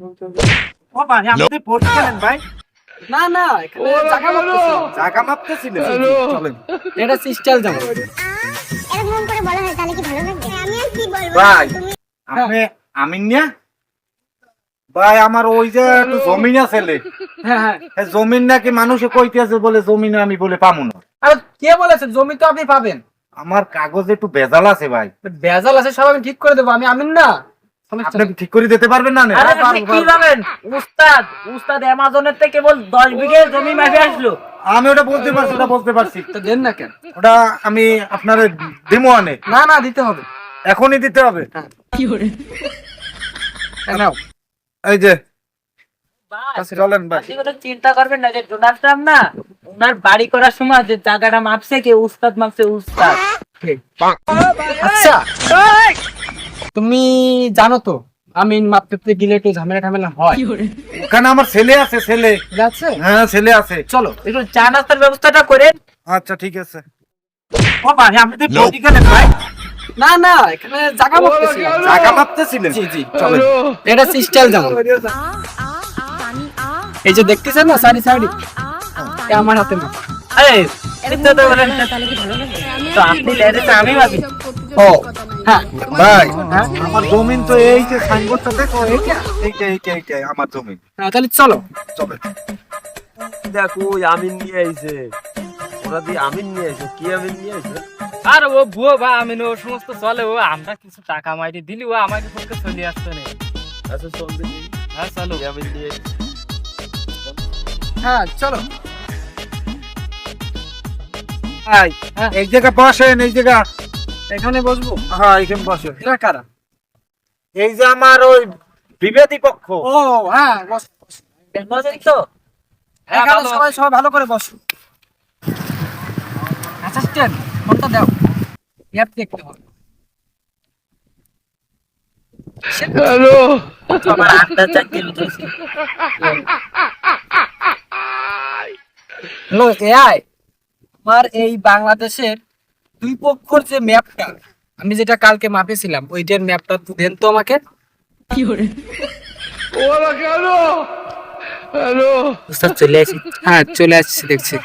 ও ভাই আপনি ভোট ভাই। না না এখানে জায়গা মাপতেছি। জায়গা মাপতেছিলেন চলেন। এটা সিস্টেল যাব এরকম করে বলা হয় তাহলে কি ভালো লাগবে আমি আর কি বলব? ভাই আপনি আমিন নিয়া ভাই আমার ওই যে একটু জমিন আছে। হ্যাঁ হ্যাঁ। জমিন নাকি মানুষে কইতেছে বলে জমিন আমি বলে পামু না। আর কে বলেছে? জমি তো আপনি পাবেন। আমার কাগজে একটু বেজাল আছে ভাই। বেজাল আছে সব আমি ঠিক করে দেবো। আমি আমিন না। আপনি ঠিক করে দিতে পারবেন না না? আরে পারব, আপনি কি পারব। উস্তাদ উস্তাদ অ্যামাজনের থেকে কেবল দশ বিঘে জমি মাফে আসলো। আমি ওটা বলতে পারছি ওটা বলতে পারছি। তো দেন না কেন? ওটা আমি আপনার দিমো আনে। না না দিতে হবে। এখনই দিতে হবে। নাও। এই যে চলেন ভাই আপনি কোনো চিন্তা করবেন না যে ডোনাল্ড ট্রাম্প না ওনার বাড়ি করার সময় যে জায়গাটা মাপছে কি উস্তাদ মাপছে উস্তাদ। আচ্ছা। তুমি জানো তো আমিন মাপতে গেলে একটু ঝামেলা ঠামেলা হয় ওখানে আমার ছেলে আছে ছেলে আছে হ্যাঁ ছেলে আছে চলো একটু চা নাস্তার ব্যবস্থাটা করেন আচ্ছা ঠিক আছে ও ভাই আপনি খেলেন ভাই না না এখানে জায়গা মাপতেছি জায়গা মাপতেছিলেন জি জি চলো এটা সিস্টেল যাব এই যে দেখতেছেন না সারি সারি আমার হাতে না আরে তো করেন না। তো আপনি লেরেছে আমি ভাবি ও হ্যাঁ ভাই আমার জমিন তো এই যে সাইনবোর্ডটা দেখো এইটা এইটা এইটা এইটা আমার জমিন। হ্যাঁ, তাহলে চলো। চলে। দেখো আমিন নিয়ে আইছে। ওরা দিয়ে আমিন নিয়ে আইছে। কি আমিন নিয়ে আইছে? আর ও ভুয়ো বা আমি ও সমস্ত চলে ও আমরা কিছু টাকা মাইরে দিলি ও আমাকে পক্ষে চলে আসছে না। আচ্ছা চল দেখি। হ্যাঁ চলো। আমিন নিয়ে হ্যাঁ চলো। হ্যাঁ। এই জায়গা বসেন এই জায়গা। এখানে বসবো? হ্যাঁ এখানে এরা কারা? এই যে আমার ওই বিবাদী পক্ষ। ও হ্যাঁ বস বস। তো। হ্যাঁ, এখানে সবাই সবাই ভালো করে বসো। অ্যাসিস্ট্যান্ট ফোনটা দাও। অ্যাপ দেখতে হবে। আমার আটটা চাকরি হ্যালো এআই আমার এই বাংলাদেশের দুই পক্ষর যে ম্যাপটা আমি যেটা কালকে মাপেছিলাম ওইটার ম্যাপটা তুই দেন তো আমাকে। কি করে ওরা কেন? হ্যালো উস্তাদ চলে আসি। হ্যাঁ চলে আসছি দেখছি।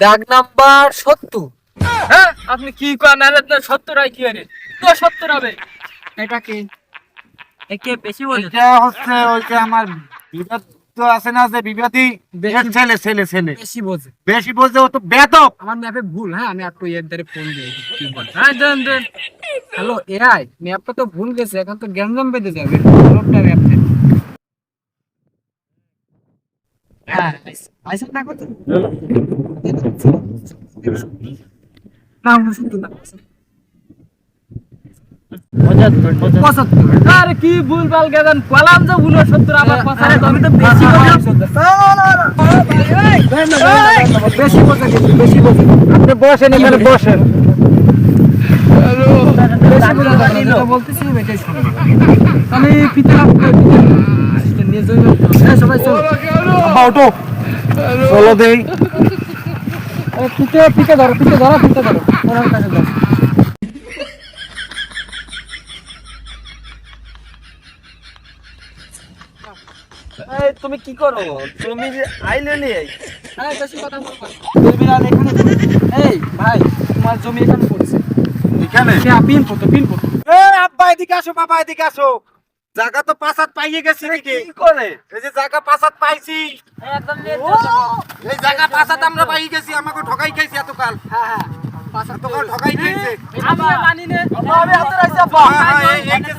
দাগ নাম্বার সত্তর। হ্যাঁ আপনি কি করেন আরে তো সত্তর হয় কি আরে তো সত্তর হবে। এটা কি? একে বেশি বলে। এটা হচ্ছে ওই যে আমার বিবাদ তো আছে না যে বিবাদী? বেশি- ছেলে ছেলে ছেলে। বেশি বোঝে। বেশি বলছে ও তো বেতক আমার ম্যাপে ভুল হ্যাঁ আমি একটু এর দ্বারা ফোন দিয়ে কি বলে? হ্যাঁ দেন দেন। হ্যালো এআই ম্যাপটা তো ভুল গেছে এখন তো গ্যাঞ্জাম বেঁধে যাবে। লোকটা ম্যাপ হ্যাঁ আইসা না কত না না। আরে কি ভুল ভালো গেছেন কলাম যে ভুল সত্তর আবার কথা আমি তো বেশি বেশি কিন্তু বেশি বোঝা আপনি বসেন এখানে বসেন। বলতেছি এটাই আসলে নিয়ে হ্যাঁ সবাই চলো। চলো দেই। ফিতে ফিতে ধরো ফিতে ধরো ফিতে ধরো। ওনার কাছে দাও তুমি কি করো? তুমি আইলে নিয়ে হ্যাঁ কথা বলব এই ভাই তোমার জমি এখানে পড়ছে। এখানে? পিন পড়তো পিন পড়তো। এ আব্বা এদিকে আসো বাবা এদিকে আসো। জায়গা তো পাঁচাত পাইয়ে গেছি নাকি? কি করে? এই যে জায়গা পাঁচাত পাইছি। একদম এই জায়গা পাঁচাত আমরা পাইয়ে গেছি আমাকে ঠকাই খাইছি এতকাল। হ্যাঁ হ্যাঁ। ঠকাই খাইছে।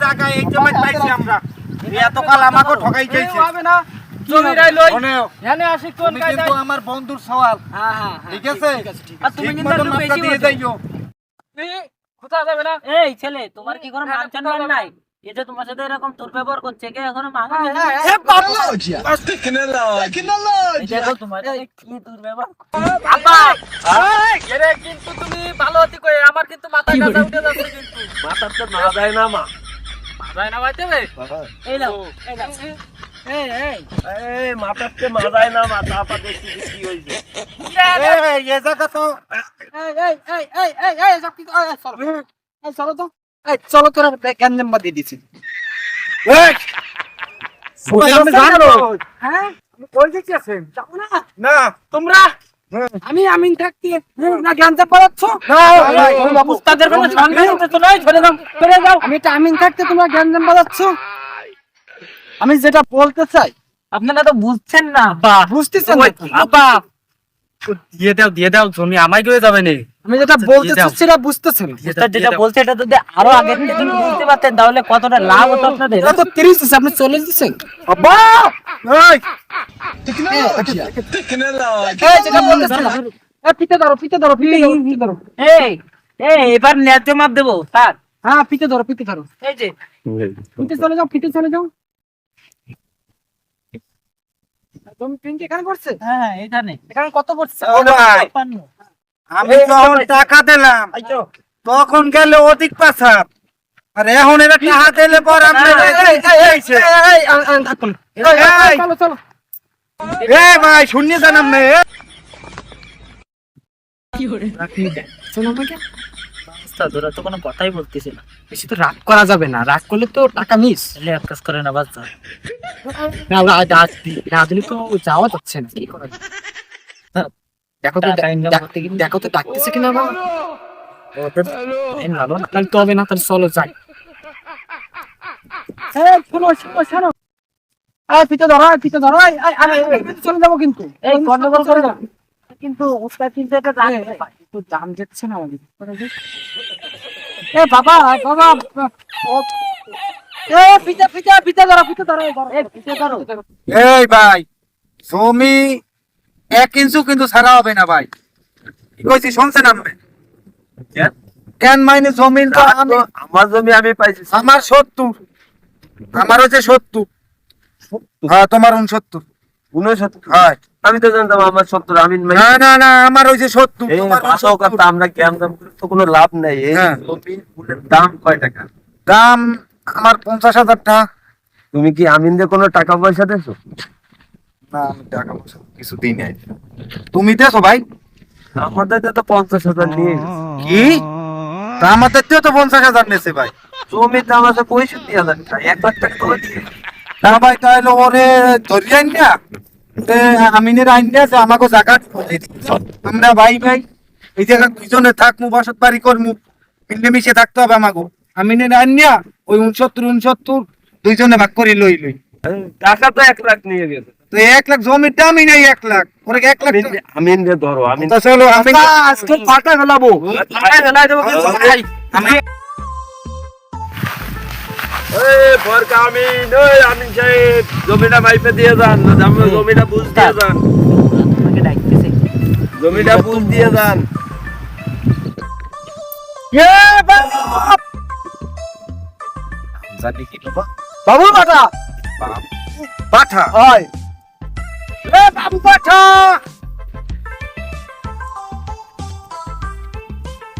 জায়গা এই পাইছি আমরা। এতকাল আমাকে ঠকাই খাইছে হবে না। জমি রাই লই শোনেও, এনে আসি কোন তুমি আমার বন্ধুর সওয়াল। ঠিক আছে? ঠিক কিন্তু মতন মাপটা দিয়ে যাইও। কোথায় যাবে না? এই ছেলে তোমার কি কোনো মান সম্মান নাই? এই যে তোমার সাথে এরকম দুর্ব্যবহার করছে কে এখনও মানো এই দেখো তোমার সাথে কি দুর্ব্যবহার আব্বা এরে কিন্তু তুমি ভালো হতে কই? আমার কিন্তু মাথা কাটা উঠে যাচ্ছে কিন্তু। মাথার তো না যায় না মা। না বাইতে বে এই নাও। এই নাও। এই এই এই। মাথার তো না মাথা আপা দেখছি যে কি হইছে। এই, এই জায়গা তো। এই এই এই এই এই এই সব কি চলো। এই চলো তো। এই চলো তোরা গ্যাঞ্জাম বাদ দিয়ে দিছি? এই, আমি? হ্যাঁ? আছেন যাব না। না। তোমরা। আমি আমিন থাকতে না গ্যাঞ্জাম বাড়াচ্ছ উস্তাদের কোনো সম্মান তো নয় চলে দাও চলে দাও আমি এটা আমিন থাকতে তোমরা গ্যাঞ্জাম বাড়াচ্ছ আমি যেটা বলতে চাই আপনারা তো বুঝছেন না বা বুঝতেছেন না নাকি? দিয়ে দাও দিয়ে দাও জমি আমায় যাবে না। আমি যেটা আচ্ছা, বলতে চাচ্ছি সেটা বুঝতেছেন। যেটা বলছে এটা যদি আরও আগে থেকে বুঝতে পারতেন তাহলে কতটা লাভ হতো আপনাদের? এটা তো তিরিশ দিচ্ছে আপনি চল্লিশ দিচ্ছেন আব্বা! এই, এই, যেটা বলতেছিলাম। এই, পিঠে ধরো পিঠে ধরো পিঠে ধরো এই এই এবার ন্যায্য মাপ দেবো স্যার। হ্যাঁ পিঠে ধরো পিঠে ধরো। এই যে। পিঠে চলে যাও পিঠে চলে যাও। তুমি পিন এখানে পড়ছে হ্যাঁ এখানে। এখানে কত পড়ছে ও ভাই, আমি যখন টাকা দিলাম তখন গেল অধিক পাচার আর এখন এটা টাকা দিলে পর। চলো চলো এ ভাই শুনিয়ে জানাম না চলো আমাকে তো কোনো কথাই বলতেছে না। বেশি তো রাগ করা যাবে না রাগ করলে তো টাকা মিস তাহলে এক কাজ করে না বাচ্চা না রাগ না দিলে তো যাওয়া যাচ্ছে না কি করা হ্যাঁ, দেখো তো দেখ- তো ডাকতেছে কিনা বাবা। ভালো না তাহলে তো হবে না তাহলে চলো যাই। শোনো, শোনো, শোনো। পিঠে ধরো, পিঠে ধরো, চলে যাব কিন্তু। এই গন্ডগোল করে না কিন্তু উস্তাদ কিন্তু এটা এই, এই, একটু দাম যাচ্ছে না আমাদের। এ বাবা বাবা এ পিঠে পিঠে পিঠে ধরো পিঠে ধরো এই পিঠে ধরো। এই ভাই জমি এক ইঞ্চু কিন্তু ছাড়া হবে না ভাই। কি কইছি শুনছেন আপনি? কেন? মাইনে জমিন তো আমি? আমার জমি আমি পাইছি। আমার সত্তর। আমার হচ্ছে সত্তর? হ্যাঁ তোমার উনসত্তর। উনসত্তর? হয়। আমি তো জানতাম আমার সত্তর আমি না না না আমার তোমার 69 কথা আমরা জ্ঞান দাম তো কোনো লাভ নাই। এই হ্যাঁ। জমির ফুলের দাম কয় টাকা? দাম আমার পঞ্চাশ হাজার টাকা। তুমি কি আমিনদের কোনো টাকা পয়সা দেছো? না আমি টাকা পয়সা কিছু দিই নাই। তুমি ভাই? আমাদের তো পঞ্চাশ হাজার নিয়ে কি? তা আমাদের তো পঞ্চাশ হাজার নেছে ভাই। জমির দাম আছে পঁয়ষট্টি হাজার টাকা এক লাখ টাকা তোলা দিয়ে না ভাই তাহলে ওরে না। আমিনের আইন না যে আমাকে জায়গা আমরা ভাই ভাই এই জায়গা দুইজনে থাকমু বসত বাড়ি করমু মিলেমিশে থাকতে হবে আমাকে। আমিনের আইন ওই উনসত্তর উনসত্তর দুইজনে ভাগ করে লই লই। টাকা তো এক লাখ নিয়ে গেছে। তো এক লাখ জমির দামই নেই এক লাখ। ওরে এক লাখ টাকা- আমিনদের ধরো আমিন তো চলো আমি আজকে ফাটা ফেলাবো। আমি এই ফরকা আমিন ওই আমিন সাহেব জমিটা মাইপে দিয়ে যান জমি- জমিটা বুঝ দিয়ে যান। জমিটা বুঝ দিয়ে যান। বাবু? পাঠা! পাঠা। হয়। এ বাবু পাঠা!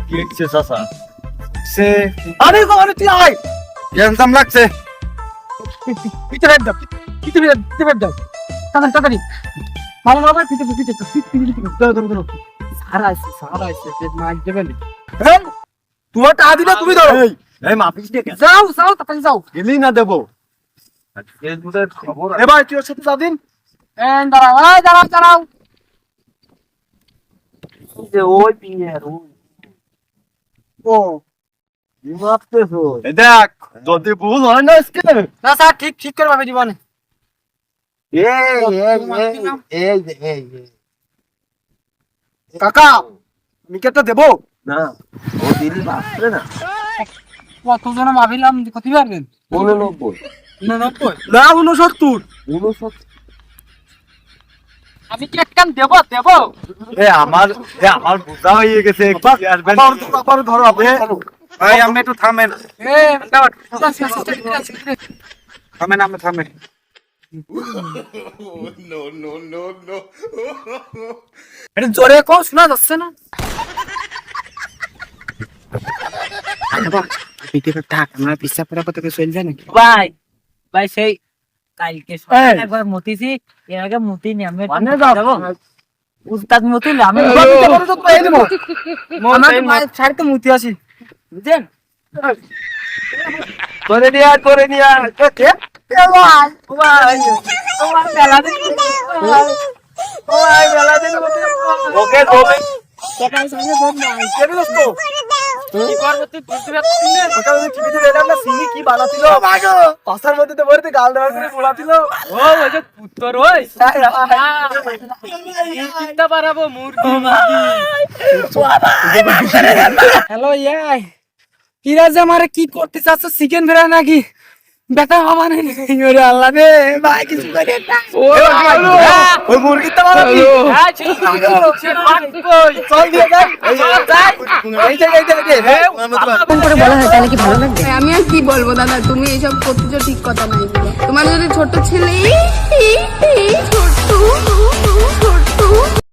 কি হচ্ছে চাচা? সে আরে গো আরে তুই আয়। গ্যাঞ্জাম লাগছে। ফেট দাও পিঠে ফেট দাও তাড়াতাড়ি তাড়াতাড়ি। ভালো ভালো ভাই পিঠে পিঠে পিঠে পিঠে পিঠে পিঠে। ধরো ধরো ধরো সারা আছে সারা আছে পেট মার দেবে না। তোমার টাকা দিলে তুমি ধরো। এই মাপিস দিয়ে যাও যাও তাড়াতাড়ি যাও। গেলি না দেবো। এ ভাই তুই ওর সাথে যাবিন এন দাঁড়াও এই দাঁড়াও দাঁড়াও। আছে ওই পিয়ার ও দেখ যদি ভুল হয় না আজকে। না স্যার ঠিক ঠিক করে এই এই কাকা আমি কি একটা দেবো? না ও দিলি না কত ভাবিলাম কত পারবেন উননব্বই। উননব্বই? না উনসত্তর। উনসত্তর। আমি কি একখান দেবো দেবো? এ আমার এ আমার বোঝা হয়ে গেছে ধরো আপনি ভাই আপনি একটু থামেন। থামেন আপনি থামেন। জোরে কো শোনা যাচ্ছে না। পিঠে ফেট থাক আমরা পিসা পড়া কত চলে যায় নাকি? ভাই ভাই সেই কালকে একবার মতিছি এর আগে মতি নি আমি উস্তাদ আমি মুতি আসি। বুঝছেন? করে নিয়ে আয়, করে নিয়ে দিন ওকে জমি সেটাই সঙ্গে বোধ নাই কে দিলস তো? কি করব তুই? বুঝতে পারছিস না? ওটা ওই টিভিতে দেখলাম না, সিমি কি বানাছিল? পাশার মধ্যে তো ভরে গাল দেওয়ার করে বোলাছিল। ও ওই যে উত্তর ওই। চিন্তা পারাবো মুরগি হ্যালো ইয়াই কিরাজ আমারে কি করতে চাচ্ছ চিকেন ফ্রাই নাকি বেটা হবা নাই ওরে আল্লাহ রে ভাই কিছু করে না ওই? হ্যাঁ, ছিল। সে মাঠ কই? চল দিয়ে যাই। এই যে, যাই। এই যে, এই যে, যে, হ্যাঁ, করে বলা হয় তাহলে কি ভালো লাগবে আমি আর কি বলব দাদা তুমি এইসব করতেছো ঠিক কথা নাই। তোমার যদি ছোট ছেলে ছোট্ট